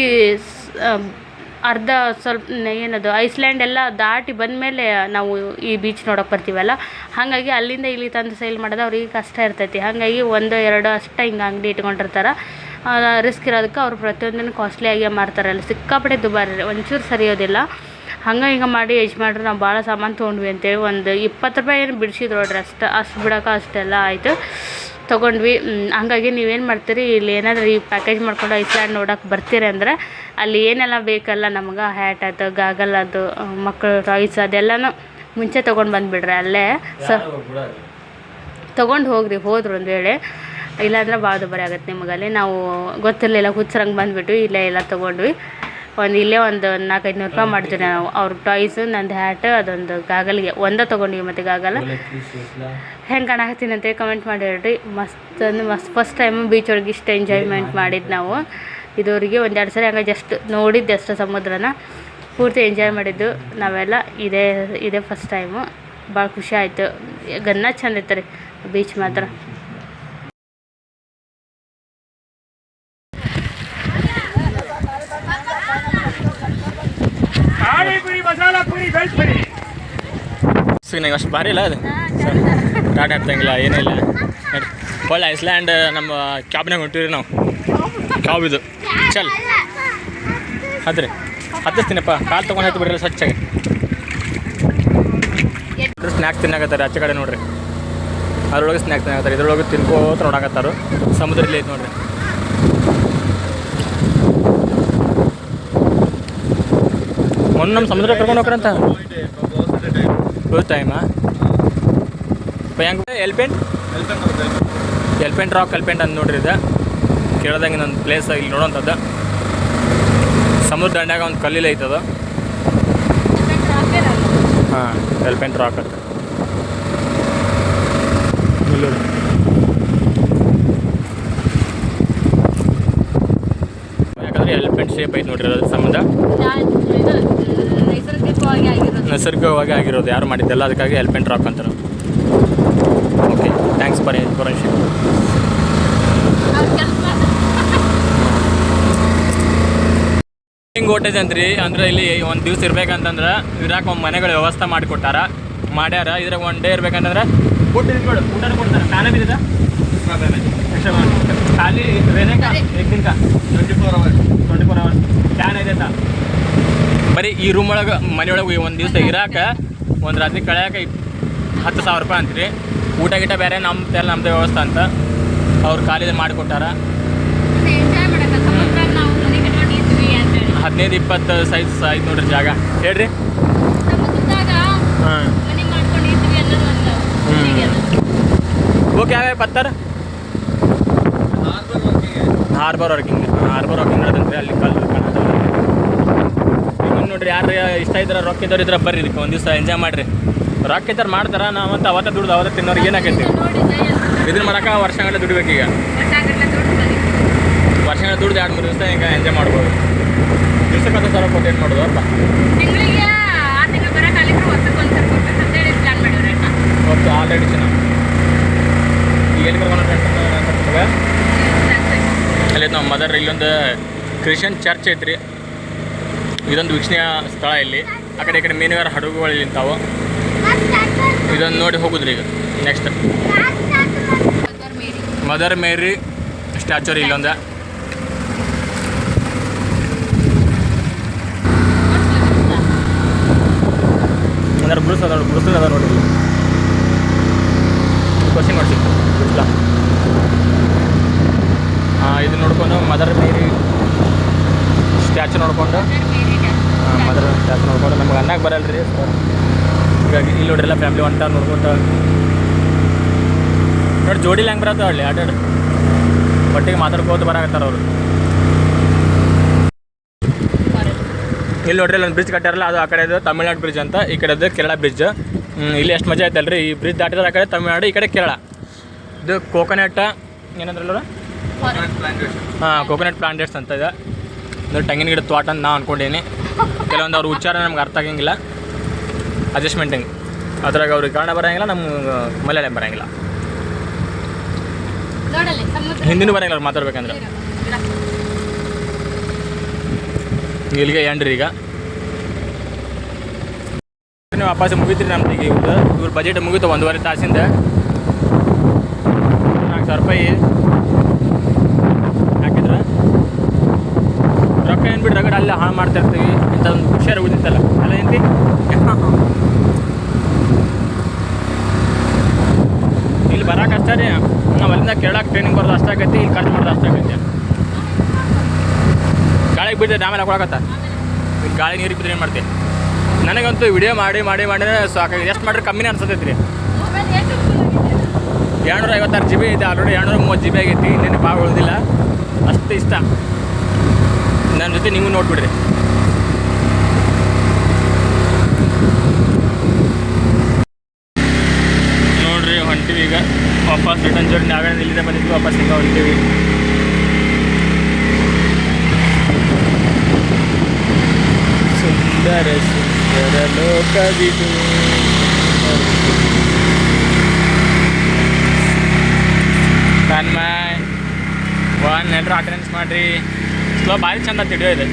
ಅರ್ಧ ಸ್ವಲ್ಪ, ಏನದು ಐಸ್ಲ್ಯಾಂಡ್ ಎಲ್ಲ ದಾಟಿ ಬಂದಮೇಲೆ ನಾವು ಈ ಬೀಚ್ ನೋಡೋಕೆ ಬರ್ತೀವಲ್ಲ? ಹಾಗಾಗಿ ಅಲ್ಲಿಂದ ಇಲ್ಲಿ ತಂದು ಸೇಲ್ ಮಾಡೋದು ಅವ್ರಿಗೆ ಕಷ್ಟ ಇರ್ತೈತಿ. ಹಾಗಾಗಿ ಒಂದು, ಎರಡು ಅಷ್ಟೇ ಹಿಂಗೆ ಅಂಗಡಿ ಇಟ್ಕೊಂಡಿರ್ತಾರೆ. ರಿಸ್ಕ್ ಇರೋದಕ್ಕೆ ಅವ್ರು ಪ್ರತಿಯೊಂದನ್ನು ಕಾಸ್ಟ್ಲಿ ಮಾರ್ತಾರೆ. ಅಲ್ಲಿ ಸಿಕ್ಕಾಪಟ್ಟೆ ದುಬಾರಿ ಒಂಚೂರು ಸರಿಯೋದಿಲ್ಲ ಹಂಗೆ ಹಿಂಗೆ ಮಾಡಿ ಯಜಮಾನ್ರು ನಾವು ಭಾಳ ಸಾಮಾನು ತೊಗೊಂಡ್ವಿ ಅಂತೇಳಿ ಒಂದು ಇಪ್ಪತ್ತು ರೂಪಾಯಿ ಏನು ಬಿಡಿಸಿದ್ರು ನೋಡ್ರಿ ಅಷ್ಟು ಅಷ್ಟು ಬಿಡೋಕೆ ಅಷ್ಟೆಲ್ಲ ಆಯಿತು. ತೊಗೊಂಡ್ವಿ. ಹಾಗಾಗಿ ನೀವೇನು ಮಾಡ್ತೀರಿ? ಇಲ್ಲಿ ಏನಾದರೂ ಈ ಪ್ಯಾಕೇಜ್ ಮಾಡ್ಕೊಂಡು ಐಸ್ಲ್ಯಾಂಡ್ ನೋಡೋಕೆ ಬರ್ತೀರಿ ಅಂದರೆ ಅಲ್ಲಿ ಏನೆಲ್ಲ ಬೇಕಲ್ಲ ನಮ್ಗೆ? ಹ್ಯಾಟ್ ಅದು ಗಾಗಲ್ ಅದು ಮಕ್ಕಳು ಟಾಯ್ಸ್ ಅದೆಲ್ಲನೂ ಮುಂಚೆ ತೊಗೊಂಡು ಬಂದುಬಿಡ್ರಿ ಅಲ್ಲೇ. ಸ ತೊಗೊಂಡು ಹೋಗ್ರಿ, ಹೋದ್ರು ಒಂದು ವೇಳೆ. ಇಲ್ಲಾಂದ್ರೆ ಭಾಳ ದುಬಾರಿ ಆಗುತ್ತೆ ನಿಮಗಲ್ಲಿ. ನಾವು ಗೊತ್ತಿರಲಿಲ್ಲ ಹುಚ್ಚರಂಗೆ ಬಂದುಬಿಟ್ವಿ, ಇಲ್ಲೇ ಎಲ್ಲ ತೊಗೊಂಡ್ವಿ. ಒಂದು ಇಲ್ಲೇ ಒಂದು ನಾಲ್ಕೈದು ನೂರು ರೂಪಾಯಿ ಮಾಡಿದ್ವಿ ನಾವು. ಅವ್ರ ಟಾಯ್ಸ್ ನಂದು ಹ್ಯಾಟ್ ಅದೊಂದು ಗಾಗಲ್ಗೆ. ಒಂದೇ ತಗೊಂಡಿವಿ ಮತ್ತು ಗಾಗಲ್. ಹೆಂಗೆ ಕಾಣಾಕತ್ತೀನಿ ಅಂತೇಳಿ ಕಮೆಂಟ್ ಮಾಡಿ ಹೇಳ್ರಿ ಮಸ್ತ್ ಅಂದ್ರೆ ಮಸ್ತ್ ಫಸ್ಟ್ ಟೈಮ್ ಬೀಚ್ ಒಳಗೆ ಇಷ್ಟು ಎಂಜಾಯ್ಮೆಂಟ್ ಮಾಡಿದ್ದು ನಾವು. ಇದುವರೆಗೆ ಒಂದೆರಡು ಸರಿ ಹಂಗೆ ಜಸ್ಟ್ ನೋಡಿದ್ದೆ ಅಷ್ಟು ಸಮುದ್ರನ. ಪೂರ್ತಿ ಎಂಜಾಯ್ ಮಾಡಿದ್ದು ನಾವೆಲ್ಲ. ಇದೇ ಇದೇ ಫಸ್ಟ್ ಟೈಮು ಭಾಳ ಖುಷಿ ಆಯಿತು. ಗನ್ನ ಚಂದ ಇತ್ತು ರೀ. ಬೀಚ್ ಮಾತ್ರ. ಸೊ ನಂಗೆ ಅಷ್ಟು ಭಾರಿ ಇಲ್ಲ ಅದು. ಟಾಟಾ ಹತ್ತಂಗಿಲ್ಲ ಏನಿಲ್ಲ ಒಳ್ಳೆ ಐಸ್ಲ್ಯಾಂಡ್, ನಮ್ಮ ಕ್ಯಾಬ್ನಾಗ ಹೊಂಟಿವ್ರಿ ನಾವು. ಕ್ಯಾಬ್ ಇದು. ಚಲ್. ಅದ್ರಿ ಹತ್ತಿಸ್ತೀನಪ್ಪ. ಕಾಲು ತೊಗೊಂಡು ಹತ್ತು ಬಿಡ್ರಿ ಸ್ವಚ್ಛಾಗಿ. ಸ್ನ್ಯಾಕ್ ತಿನ್ನಾಕತ್ತಾರೆ, ಆಚೆ ಕಡೆ ನೋಡ್ರಿ. ಅದ್ರೊಳಗೆ ಸ್ನ್ಯಾಕ್ ತಿನ್ನಾಕತ್ತಾರೆ. ಇದ್ರೊಳಗೆ ತಿನ್ಕೋತ ನೋಡಾಕತ್ತಾರು. ಸಮುದ್ರ ಇಲ್ಲಿ ಐತೆ ನೋಡ್ರಿ. ಮೊನ್ನೆ ನಮ್ಮ ಸಮುದ್ರ ಕರ್ಕೊಂಡು ಹೋಗ್ರಂತ ಫುಲ್ ಟೈಮಾ ಹೆಂಗೆ ಎಲ್ಪೆಂಟ್ ಎಲ್ಪೆಂಟ್ ರಾಕ್ ಎಲ್ಪೆಂಟ್ ಅಂತ ನೋಡ್ರಿ ಇದು ಕೇಳ್ದಂಗೆ ನನ್ನ ಪ್ಲೇಸ್ ಇಲ್ಲಿ ನೋಡೋಂಥದ್ದು. ಸಮುದ್ರ ದಂಡ್ಯಾಗ ಒಂದು ಕಲ್ಲಿಲ್ಲ ಐತದ. ಹಾಂ ಎಲ್ಪೆಂಟ್ ರಾಕ್ ಅಂತ. ಯಾಕಂದ್ರೆ ಎಲ್ಪೆಂಟ್ ಶೇಪ್ ಐತೆ ನೋಡ್ರಿ ಅದ್ರ ಸಂಬಂಧ? ನೈಸರ್ಗಿಕವಾಗಿ ಆಗಿರೋದು. ಯಾರು ಮಾಡಿದ್ದೆಲ್ಲ ಅದಕ್ಕಾಗಿ ಎಲಿಫೆಂಟ್ ರಾಕ್ ಅಂತಾರೆ. ಓಕೆ ಥ್ಯಾಂಕ್ಸ್ ಫಾರ್ ಇನ್ಫಾರ್ಮೇಷನ್ ಹಿಂಗ್ ಓಟೇಜ್ ರೀ ಅಂದ್ರೆ. ಇಲ್ಲಿ ಒಂದು ದಿವ್ಸ ಇರ್ಬೇಕಂತಂದ್ರೆ ಇರಾಕ ಒಂದು ಮನೆಗಳ ವ್ಯವಸ್ಥೆ ಮಾಡಿಕೊಟ್ಟಾರ. ಮಾಡ್ಯಾರ. ಇದ್ರಾಗ ಒನ್ ಡೇ ಇರ್ಬೇಕಂತಂದ್ರೆ ಊಟ ಇದ್ಕೊಡು ಕೊಡ್ತಾರೆ. ಖಾಲಿ ಬಿದ್ದ ಖಾಲಿ ರೇನೇಕ ದಿನಕ twenty four hours twenty four hours fan ಇದೆ ತಾ. ಬರೀ ಈ ರೂಮ್ ಒಳಗೆ ಮನೆಯೊಳಗೆ ಒಂದು ದಿವಸ ಇರಾಕ ಒಂದು ರಾತ್ರಿ ಕಳ್ಯಾಕ ಹತ್ತು ಸಾವಿರ ರೂಪಾಯಿ ಅಂತೀರಿ. ಊಟ ಗೀಟ ಬೇರೆ ನಮ್ಮ ನಮ್ಮದೇ ವ್ಯವಸ್ಥೆ ಅಂತ ಅವ್ರು ಖಾಲಿ ಮಾಡಿಕೊಟ್ಟಾರ. ಹದಿನೈದು ಇಪ್ಪತ್ತು ಸೈಜ್ ಆಯ್ತು ನೋಡ್ರಿ ಜಾಗ. ಹೇಳ್ರಿ. ಹಾಂ. ಮನೆ ಮಾಡ್ಕೊಂಡಿದ್ವಿ ಅನ್ನೋದು ಒಂದು ಹ್ಮ್. ಖುಷಿಗೆ ಅದು. ಓಕೆ ಯಾವ ಪತ್ತರ್ ಹಾರ್ಬರ್ ವರ್ಕಿಂಗ್ ಹಾರ್ಬರ್ ವರ್ಕಿಂಗ್ ನಡೆದಂತ್ರಿ ಅಲ್ಲಿ ಕಲ್ಲು ನೋಡ್ರಿ ಯಾರು ಇಷ್ಟ ಇದ್ರೆ ರೊಕ್ಕ ಇದ್ದವ್ರು ಇದ್ರೆ ಬರ್ರಿ ಇದಕ್ಕೆ ಒಂದು ದಿವಸ ಎಂಜಾಯ್ ಮಾಡ್ರಿ. ರೊಕ್ಕ ಇದ್ದಾರೆ ಮಾಡ್ತಾರ ಅಂತ ಅವತ್ತ ದುಡ್ದು ಅವತ್ತ ತಿನ್ನೋರಿಗೆ ಏನಾಗೈತಿ. ಇದನ್ನ ಮಾಡಕ್ಕೆ ವರ್ಷಗಳ ದುಡಿಬೇಕು ಈಗ. ದುಡ್ಡು. ವರ್ಷಗಳ ದುಡ್ದು ಎರಡು ಮೂರು ದಿವಸ ಈಗ ಎಂಜಾಯ್ ಮಾಡ್ಬೋದು. ದಿವ್ಸಕ್ಕೆ ಹತ್ತು ಸಾವಿರ ಕೊಟ್ಟು ಏನು ಮಾಡೋದು ಅಪ್ಪ? ಓಕೆ ಆಲ್ರೆಡಿ ಚೆನ್ನಾಗಿ ಈಗ ಎಲ್ಲಿ ಬರ್ಕೊಂಡು ಅಲ್ಲಿ ನಮ್ಮ ಮದರ್ ಇಲ್ಲೊಂದು ಕ್ರಿಶ್ಚಿಯನ್ ಚರ್ಚ್ ಐತ್ರಿ. ಇದೊಂದು ವೀಕ್ಷಣೀಯ ಸ್ಥಳ ಇಲ್ಲಿ. ಆ ಕಡೆ ಈ ಕಡೆ ಮೀನುಗಾರ ಹಡಗುಗಳು ನಿಂತಾವ. ಇದನ್ನು ನೋಡಿ ಹೋಗುದ್ರಿ ಈಗ. ನೆಕ್ಸ್ಟ್ ಮದರ್ ಮೇರಿ ಸ್ಟ್ಯಾಚು ರೀ ಇಲ್ಲೊಂದು. ಅಂದ್ರೆ ಅದ ನೋಡಿ ಬ್ರೂಸ್ ಅದ ನೋಡಿ ಕ್ವಶನ್ ಮಾಡ್ಸಿ. ಇದು ನೋಡ್ಕೊಂಡು ಮದರ್ ಮೇರಿ ಸ್ಟ್ಯಾಚು ನೋಡಿಕೊಂಡು. ಮದರ ಸ್ಟ್ಯಾಚು ನೋಡ್ಕೊಂಡು. ನಮ್ಗೆ ಅನ್ನಕ್ಕೆ ಬರಲ್ಲ ರೀ ಹೀಗಾಗಿ ಇಲ್ಲಿ ನೋಡ್ರಿ ಎಲ್ಲ ಫ್ಯಾಮಿಲಿ ಹೊಂಟ ನೋಡ್ಕೊಂಡು ನೋಡಿ ಜೋಡಿ ಹೆಂಗೆ ಬರತ್ತೆ ಅಲ್ಲಿ ಆಟಾಡ ಒಟ್ಟಿಗೆ ಮಾತಾಡ್ಕೋತ ಬರಾಕತ್ತಾರ ಅವರು. ಇಲ್ಲಿ ನೋಡ್ರಿ ಒಂದು ಬ್ರಿಡ್ಜ್ ಕಟ್ಟಾರಲ್ಲ ಅದು ಆ ಕಡೆದು ತಮಿಳ್ನಾಡು ಬ್ರಿಡ್ಜ್ ಅಂತ ಈ ಕಡೆದು ಕೇರಳ ಬ್ರಿಡ್ಜ್ ಇಲ್ಲಿ ಎಷ್ಟು ಮಜಾ ಐತಲ್ರಿ? ಈ ಬ್ರಿಡ್ಜ್ ದಾಟಿದ್ರೆ ಆ ಕಡೆ ತಮಿಳ್ನಾಡು ಈ ಕಡೆ ಕೇರಳ. ಇದು ಕೋಕೋನಟ್ ಏನಂದ್ರಲ್ಲ ಹಾಂ ಕೋಕೋನಟ್ ಪ್ಲಾಂಟೇಟ್ಸ್ ಅಂತ ಇದೆ. ಇದು ತೆಂಗಿನ ಗಿಡ ತೋಟ ಅಂತ ನಾನು ಅಂದ್ಕೊಂಡೇನೆ ಕೆಲವೊಂದು ಅವ್ರ ಉಚ್ಚಾರ ನಮ್ಗೆ ಅರ್ಥ ಆಗಂಗಿಲ್ಲ. ಅಡ್ಜಸ್ಟ್ಮೆಂಟ್ ಹಿಂಗೆ? ಅದ್ರಾಗ ಅವ್ರಿಗೆ ಕನ್ನಡ ಬರೋಂಗಿಲ್ಲ ನಮ್ಗೆ ಮಲಯಾಳಂ ಬರೋಂಗಿಲ್ಲ. ಹಿಂದಿನೂ ಬರೋಂಗಿಲ್ಲ ಅವ್ರು ಮಾತಾಡ್ಬೇಕಂದ್ರೆ. ಇಲ್ಲಿಗೆ ಎಂಡ್ರಿ ಈಗ? ನೀವು ವಾಪಸ್ ಮುಗಿತ್ರಿ ನಮ್ದು ಈಗ ಇವ್ರದ್ದು ಇವ್ರ ಬಜೆಟ್ ಮುಗೀತು ಒಂದೂವರೆ ತಾಸಿಂದ. ನಾಲ್ಕು ಸಾವಿರ ರೂಪಾಯಿ ಹಾಕಿದ್ರ ರೊಕ್ಕ ಏನು ಬಿಡ್ರಿ ರಗಡ ಅಲ್ಲೇ ಹಾಳು ಮಾಡ್ತಾ ಇರ್ತೀವಿ ಒಂದು ಹುಷಾರು ಉಳಿದಿತ್ತಲ್ಲ. ಅಲ್ಲ ಏನ್ರಿ ಇಲ್ಲಿ ಬರಕ್ಕೆ ಅಷ್ಟೇ ರೀ. ನಾವು ಅಲ್ಲಿಂದ ಕೇಳಕ್ಕೆ ಟ್ರೈನಿಂಗ್ ಬರೋದು ಅಷ್ಟಾಗೈತಿ ಇಲ್ಲಿ ಖರ್ಚು ಮಾಡೋದು ಅಷ್ಟಾಗೈತಿ ಗಾಳಿಗೆ ಬಿದ್ದರೆ ಆಮೇಲೆ ಹಾಕೊಳಕತ್ತ ಗಾಳಿ ನೀರಿಗೆ ಬಿದ್ದರೆ ಏನು ಮಾಡ್ತೀವಿ ನನಗಂತೂ ವಿಡಿಯೋ ಮಾಡಿ ಮಾಡಿ, ಮಾಡಿದ್ರೆ ಸಾಕಾಗಿದೆ. ಎಷ್ಟು ಮಾಡಿದ್ರೆ ಕಮ್ಮಿನೇ ಅನ್ಸತೈತಿ ರೀ ಎರಡುನೂರ ಐವತ್ತಾರು ಜಿ ಬಿ ಇದೆ ಆಲ್ರೆಡಿ ಎರಡುನೂರ ಮೂವತ್ತು ಜಿ ಬಿ ಆಗೈತಿ ನೆನಪು ಭಾಳ ಉಳಿದಿಲ್ಲ. ಅಷ್ಟು ಇಷ್ಟ. ನನ್ನ ಜೊತೆ ನೀವು ನೋಡ್ಬಿಡ್ರಿ. ನೋಡ್ರಿ, ಹೊಂಟಿವಿ ಈಗ. ವಾಪಸ್ ರಿಟರ್ನ್ ಜರ್ನಿ ಆಗಡೆ ನಿಲ್ಲಿದೆ ಬಂದಿದ್ವಿ, ವಾಪಸ್ ಈಗ ಹೊಂಟಿವಿ. ಸುಂದರ ಸುಂದರ ಲೋಕವಿದು. ತನ್ಮಯ್ ಒನ್ ಎಲ್ಲರೂ ಅಟೆಂಡೆನ್ಸ್ ಮಾಡಿರಿ. ಭಾರಿ ಚಂದ ತಿಡಿಯೋ ಇದೆ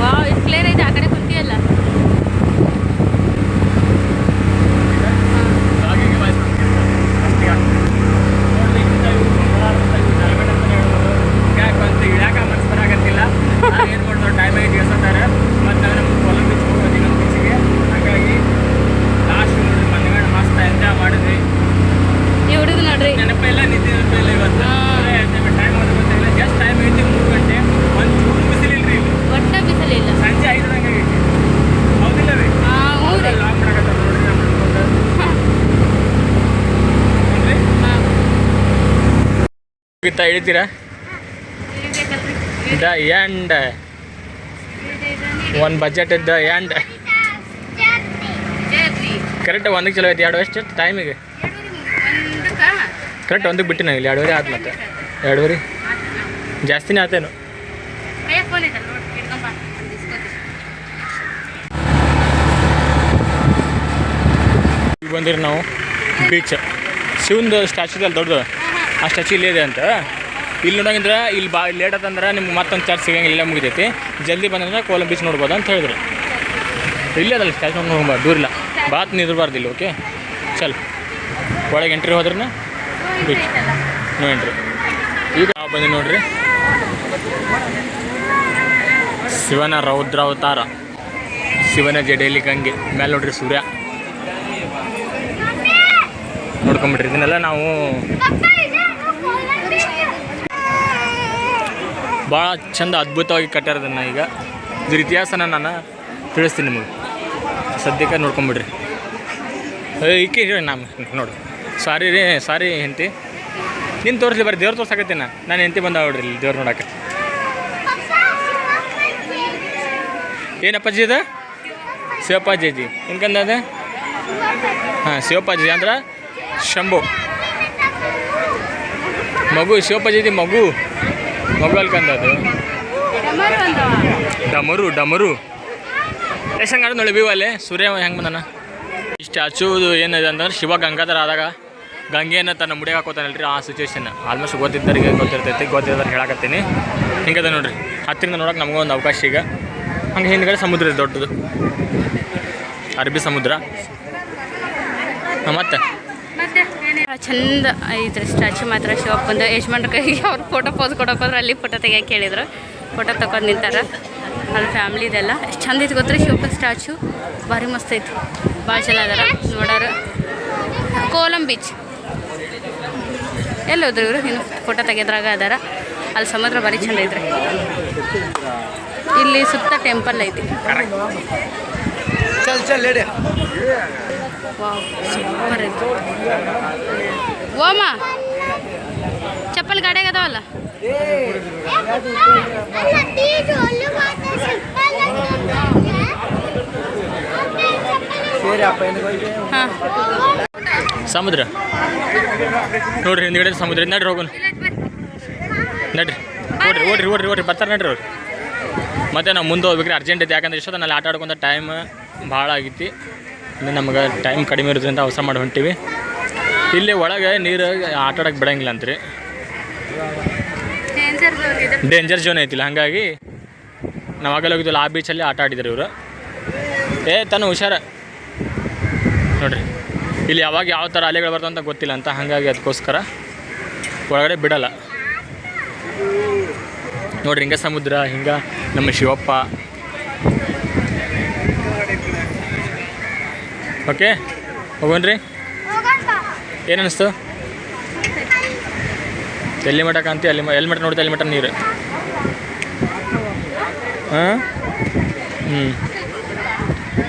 ವಾವ್ ಇದು ಕ್ಲಿಯರ್ ಐತೆ ಆ ಕಡೆ ಕುಂತಿಯಲ್ಲ ಲಾಗಿಂಗ್ ವಾಯ್ಸ್ ಅಷ್ಟೇ ನೋಡ್ರಿ ಇಂಥ ಇವ್ರು ಬರಾಕತ್ತ ಇವ್ರು helmet ಅಂತಾನೆ ಹೇಳೋದು. ಯಾಕೆ ಬಂತು ಇಳ್ಯಾಕ ಮನ್ಸು ಬರಾಕತ್ತಿಲ್ಲ ಏನು ಮಾಡ್ತಾರೆ ಟೈಮ್ ಆಗಿ ಇಳಿಸ್ತಾರೆ ಮತ್ತು ನಾವು ನಮ್ಮ ಕೊಲಂ ಬೀಚ್ ಹೋಗೋದು ಇನ್ನೊಂದು ಬೀಚಿಗೆ ಹಾಗಾಗಿ ಲಾಸ್ಟ್ ನೋಡ್ರಿ ಮನೆಗಡೆ ಮಸ್ತ್ ಎಂಜಾಯ್ ಮಾಡಿದ್ವಿ ಈ ಹುಡುಗ ನೋಡ್ರಿ ನೆನಪಿಲ್ಲ ನಿದ್ದೆ ನೆನಪಿಲ್ಲ ಇವತ್ತು ಟೈಮ್ ಆಗೋದು ಗೊತ್ತಿಲ್ಲ ಜಸ್ಟ್ ಟೈಮ್ ಮುಗಿತಾ ಇಳಿತೀರಾ ದ ಎಂಡ್ ಒಂದು ಬಜೆಟ್ ದ ಎಂಡ್ ಕರೆಕ್ಟ್ ಒಂದಕ್ಕೆ ಚಲೋ ಐತಿ ಎರಡು ಎಷ್ಟು ಟೈಮಿಗೆ ಕರೆಕ್ಟ್ ಒಂದಕ್ಕೆ ಬಿಟ್ಟು ನಾವು ಇಲ್ಲಿ ಎರಡುವರೆ ಆದ ಮತ್ತೆ. ಎರಡುವರೆ? ಜಾಸ್ತಿನೇ ಆತೇನು? ಈಗ ಬಂದಿರಿ ನಾವು. ಬೀಚ್ ಶಿವಂದು ಸ್ಟ್ಯಾಚ್ಯೂದಲ್ಲಿ ಅಲ್ಲಿ ದೊಡ್ಡದು? ಆ ಹಚ್ಚಿ ಇಲ್ಲೇ ಇದೆ ಅಂತ. ಇಲ್ಲಿ ನೋಡಂಗಿದ್ರೆ ಇಲ್ಲಿ ಬಾ ಲೇಟ್ ಆತಂದ್ರೆ ನಿಮ್ಗೆ ಮತ್ತೊಂದು ಚಾರ್ಜ್ ಸಿಗಂಗಿಲ್ಲ, ಇಲ್ಲೇ ಮುಗಿದೈತಿ. ಜಲ್ದಿ ಬಂದಂದ್ರೆ ಕೋಲಂ ಬೀಚ್ ನೋಡ್ಬೋದು ಅಂತ ಹೇಳಿದ್ರು. ಇಲ್ಲೇ ಅದಲ್ಲ ಸ್ಟ್ಯಾಚು ನೋಡ್ಬೋದು ದೂರ ಇಲ್ಲ. ಬಾತ್ ನಿದ್ರಬಾರ್ದು ಇಲ್ಲಿ ಓಕೆ ಚಲ್. ಒಳಗೆ ಎಂಟ್ರಿ ಹೋದ್ರೆ ಬೀಚ್ ನೋ ಈಗ ನಾವು ಬಂದು ನೋಡ್ರಿ. ಶಿವನ ರೌದ್ರಾವತಾರ. ಶಿವನ ಜಡೆಯಲ್ಲಿ ಗಂಗೆ. ಮೇಲೆ ನೋಡ್ರಿ ಸೂರ್ಯ. ನೋಡ್ಕೊಂಬಿಟ್ರಿ. ಇದನ್ನೆಲ್ಲ ನಾವು ಭಾಳ ಚಂದ ಅದ್ಭುತವಾಗಿ ಕಟ್ಟಾರದನ್ನು ಈಗ. ಇದ್ರ ಇತಿಹಾಸನ ನಾನು ತಿಳಿಸ್ತೀನಿ ನಿಮಗೆ. ಸದ್ಯಕ್ಕೆ ನೋಡ್ಕೊಂಬಿಡ್ರಿ. ಈಕೆ ಹೇಳಿ ನಾನು ನೋಡು. ಸಾರಿ ರೀ, ಸಾರಿ ಹೆಂಡತಿ. ನಿನ್ನ ತೋರಿಸ್ಲಿ ಬರ್ರಿ ದೇವ್ರು ತೋರ್ಸಾಕತ್ತೀನಿ ನಾನು ಹೆಂಡತಿ ಬಂದ ನೋಡ್ರಿ ಇಲ್ಲಿ ದೇವ್ರು ನೋಡಕ್ಕೆ. ಏನಪ್ಪಾಜಿ ಇದು? ಶಿವಪ್ಪಾಜಿ ಹಿಂಗಂದ ಅದು ಹಾಂ ಶಿವಪ್ಪಾಜಿ ಅಂದ್ರೆ ಶಂಭು. ಮಗು ಶಿವಪ್ಪಾಜಿ ಮಗು. ಮಗು ಕಂದದ್ದು ಡಮರು ಡಮರು ಎಷ್ಟು ಹಂಗಾಡ ನೋಡಿ ಬೀವ ಅಲ್ಲೇ. ಸೂರ್ಯ ಹೆಂಗೆ ಬಂದನ? ಈ ಹಚ್ಚುವುದು ಏನಿದೆ ಅಂತಂದ್ರೆ ಶಿವ ಗಂಗಾಧರ ಆದಾಗ ಗಂಗೆಯನ್ನು ತನ್ನ ಮುಡಿಗೆ ಹಾಕೋತಾನಲ್ರಿ ಆ ಸಿಚುವೇಶನ್ ಆಲ್ಮೋಸ್ಟ್ ಗೊತ್ತಿದ್ದರಿಗೆ ಗೊತ್ತಿರ್ತೈತಿ ಗೊತ್ತಿದ್ದವ್ರು ಹೇಳಕತ್ತೀನಿ. ಹಿಂಗದ ನೋಡ್ರಿ. ಹತ್ತಿರಿಂದ ನೋಡೋಕೆ ನಮಗೂ ಒಂದು ಅವಕಾಶ ಈಗ. ಹಂಗೆ ಹಿಂದ್ಗಡೆ ಸಮುದ್ರ ಇದೆ ದೊಡ್ಡದು. ಅರಬ್ಬಿ ಸಮುದ್ರ. ಮತ್ತೆ? ಚಂದ ಐತ್ರಿ ಸ್ಟ್ಯಾಚು ಮಾತ್ರ ಶಿವಪ್ಪಂದು ಯಜಮಾನ್ ಕೈಗೆ ಅವ್ರು ಫೋಟೋ ಪೋಸ್ ಕೊಡೋಕೆ ಹೋದ್ರೆ, ಅಲ್ಲಿ ಫೋಟೋ ತೆಗಿಯೋಕೆ ಹೇಳಿದ್ರು. ಫೋಟೋ ತಗೊಂಡು ನಿಂತಾರ. ಅಲ್ಲಿ ಫ್ಯಾಮ್ಲಿದೆಲ್ಲ ಎಷ್ಟು ಚಂದ ಇತ್ತು ಗೊತ್ತರ ಶಿವಪ್ಪನ ಸ್ಟ್ಯಾಚು ಭಾರಿ ಮಸ್ತ್ ಐತಿ. ಭಾಳ ಜನ ಅದಾರ. ನೋಡೋರು. ಕೋಲಂ ಬೀಚ್ ಎಲ್ಲಿ ಹೋದ್ರು ಇವರು? ಇನ್ನು ಫೋಟೋ ತೆಗೆದ್ರಾಗ ಅದಾರ. ಅಲ್ಲಿ ಸಮುದ್ರ ಭಾರಿ ಚಂದ ಐತ್ರಿ. ಇಲ್ಲಿ ಸುತ್ತ ಟೆಂಪಲ್ ಐತಿ. ಸೂಪರ್ ಓಮ, ಚಪ್ಪಲ್ ಗಾಡಿಯಾಗ ಅದಾವಲ್ಲ? ಸಮುದ್ರ. ನೋಡ್ರಿ, ಹಿಂದ್ಗಡೆ ಸಮುದ್ರ. ನಡ್ರಿ ಹೋಗೋಣ. ನಡ್ರಿ. ಓಡ್ರಿ ಓಡ್ರಿ ಓಡ್ರಿ ಓಡ್ರಿ. ಬರ್ತಾರೆ ನಡ್ರಿ ಅವ್ರು. ಮತ್ತೆ ನಾವು ಮುಂದೆ ಹೋಗ್ಬೇಕ್ರಿ. ಅರ್ಜೆಂಟ್ ಐತಿ. ಯಾಕಂದ್ರೆ ಇಷ್ಟೊತ್ತು ನಲ್ಲಿ ಆಟ ಆಡ್ಕೊಂತ ಟೈಮ್ ಭಾಳ ಆಗೈತಿ. ಇನ್ನು ನಮ್ಗೆ ಟೈಮ್ ಕಡಿಮೆ ಇರೋದ್ರಿಂದ ಅವಸರ ಮಾಡಿ ಹೊಂಟೀವಿ. ಇಲ್ಲಿ ಒಳಗೆ ನೀರು ಆಟ ಆಡೋಕೆ ಬಿಡಂಗಿಲ್ಲ ಅಂತ್ರಿ. ಡೇಂಜರ್ ಝೋನ್ ಐತಿಲ್ಲ ಹಾಗಾಗಿ ನಾವು ಆಗಲ್ಲ ಹೋಗಿದ್ವಲ್ಲ ಆ ಬೀಚಲ್ಲಿ ಆಟ ಆಡಿದ್ರು ಇವರು. ಏ ತನ್ನ ಹುಷಾರ. ನೋಡ್ರಿ ಇಲ್ಲಿ ಯಾವಾಗ ಯಾವ ಥರ ಅಲೆಗಳು ಬರ್ತಾವಂತ ಗೊತ್ತಿಲ್ಲ ಅಂತ ಹಾಗಾಗಿ ಅದಕ್ಕೋಸ್ಕರ ಒಳಗಡೆ ಬಿಡಲ್ಲ. ನೋಡ್ರಿ ಹಿಂಗೆ ಸಮುದ್ರ ಹಿಂಗೆ ನಮ್ಮ ಶಿವಪ್ಪ ಓಕೆ, ಹೋಗೋಣ್ರಿ. ಏನು ಅನ್ನಿಸ್ತು ಎಲ್ಲಿ ಮಠ ಕಾಂತಿ ಅಲ್ಲಿ ಎಲ್ಲಿ ಮಠ ನೋಡ್ತಾ? ಎಲ್ಲಿ ಮಠ ನೀರು. ಹಾಂ? ಹ್ಞೂ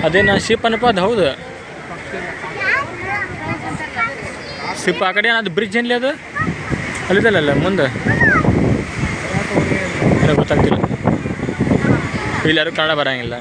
ಅದೇನು ಶಿಪ್ ಅನ್ನಪ್ಪ ಅದು ಹೌದು. ಶಿಪ್ ಆ ಕಡೆ ಅದು ಬ್ರಿಡ್ಜ್ ಏನಿಲ್ಲ ಅದು? ಅಲ್ಲಿದಲ್ಲ ಮುಂದೆ? ಗೊತ್ತಾಗ್ತಿಲ್ಲ. ಇಲ್ಲಿ ಯಾರು ಕನ್ನಡ ಬರೋಂಗಿಲ್ಲ.